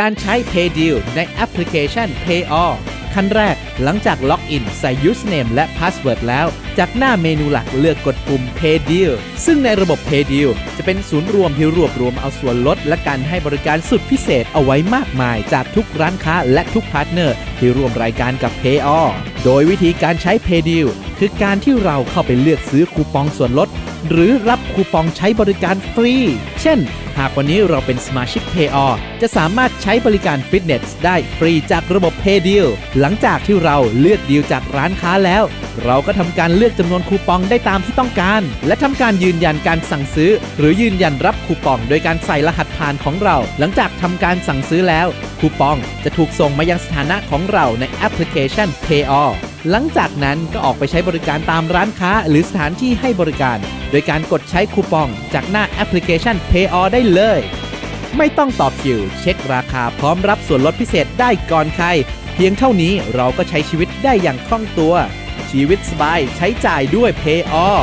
การใช้ PayDeal ในแอปพลิเคชัน PayAll ขั้นแรกหลังจากล็อกอินใส่ username และ password แล้ว จากหน้าเมนูหลักเลือกกดปุ่ม PayDeal ซึ่งในระบบ PayDeal จะเป็นศูนย์รวมที่รวบรวมเอาส่วนลด และการให้บริการสุดพิเศษเอาไว้มากมาย จากทุกร้านค้าและทุกพาร์ทเนอร์ที่ร่วมรายการกับ PayAll โดยวิธีการใช้ PayDeal คือการที่เราเข้าไปเลือกซื้อคูปองส่วนลด หรือรับคูปองใช้บริการฟรี เช่น หากวันนี้เราเป็นสมาชิก p a y o จะสามารถใช้บริการฟิตเนสได้ฟรีจากระบบ PayDeal หลังจากที่เราเลือกดีลจากร้านค้าแล้ว เราก็ทำการเลือกจำนวนคูปองได้ตามที่ต้องการ และทำการยืนยันการสั่งซื้อ หรือยืนยันรับคูปอง โดยการใส่รหัสผ่านของเรา หลังจากทำการสั่งซื้อแล้ว คูปองจะถูกส่งมายังสถานะของเราในแอปพลิเคชัน p a y o หลังจากนั้นก็ออกไปใช้บริการตามร้านค้าหรือสถานที่ให้บริการ โดยการกดใช้คูปองจากหน้าแอปพลิเคชัน PayAll ได้เลย ไม่ต้องต่อคิว เช็คราคาพร้อมรับส่วนลดพิเศษได้ก่อนใคร เพียงเท่านี้เราก็ใช้ชีวิตได้อย่างคล่องตัว ชีวิตสบายใช้จ่ายด้วย PayAll